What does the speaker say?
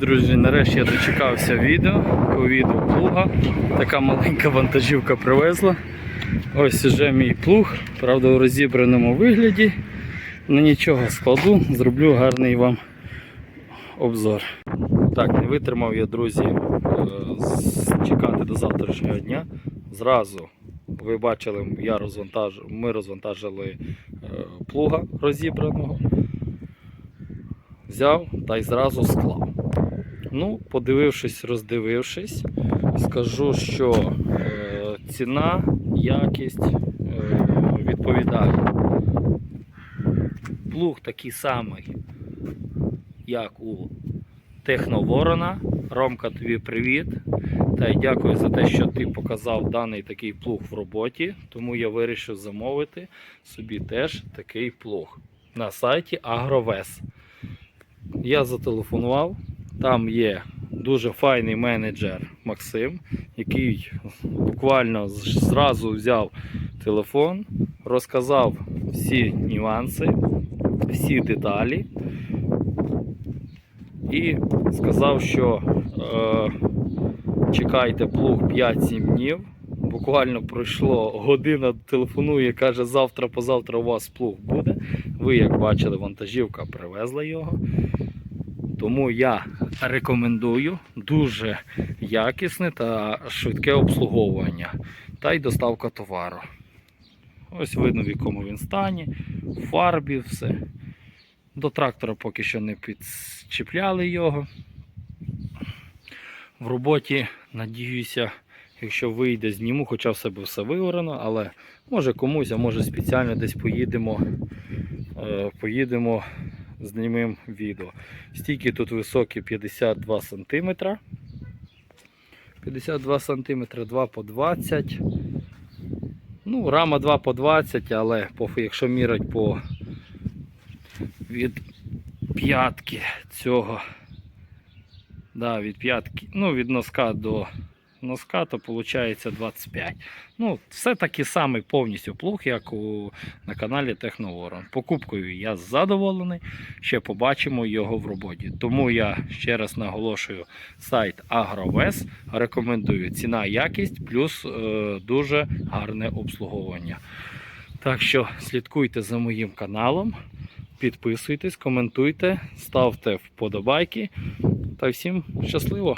Друзі, нарешті я дочекався відео, ковіду плуга. Така маленька вантажівка привезла. Ось уже мій плуг, правда у розібраному вигляді. Ну нічого складу, зроблю гарний вам обзор. Так, не витримав я, друзі, е, чекати до завтрашнього дня. Зразу ви бачили, я розвантаж... ми розвантажили е, плуга розібраного. Взяв та й зразу склав. Ну, подивившись, роздивившись, скажу, що е, ціна, якість е, відповідає. Плуг такий самий, як у Техноворона. Ромка, тобі привіт. Та й дякую за те, що ти показав даний такий плуг в роботі. Тому я вирішив замовити собі теж такий плуг на сайті Агровес. Я зателефонував. Там є дуже файний менеджер Максим, який буквально зразу взяв телефон, розказав всі нюанси, всі деталі і сказав, що е, чекайте плуг 5-7 днів. Буквально пройшло година, телефонує, каже, завтра, позавтра у вас плуг буде. Ви, як бачили, вантажівка привезла його. Тому я рекомендую дуже якісне та швидке обслуговування та й доставка товару. Ось видно, в якому він стані, в фарбі, все. До трактора поки що не підчіпляли його. В роботі, надіюся, якщо вийде, зніму, хоча в себе все виорано, але може комусь, а може спеціально десь поїдемо, поїдемо знімемо відео. Стійки тут високі 52 см. 52 см, 2 по 20. Ну, рама 2 по 20, але якщо мірять по від п'ятки цього. Да, від п'ятки, ну, від носка до носка, то виходить 25. Ну, все такий самий повністю плуг, як у, на каналі Техноворон. Покупкою я задоволений. Ще побачимо його в роботі. Тому я ще раз наголошую сайт Агровес. Рекомендую ціна, якість, плюс е, дуже гарне обслуговування. Так що слідкуйте за моїм каналом, підписуйтесь, коментуйте, ставте вподобайки. Та всім щасливо!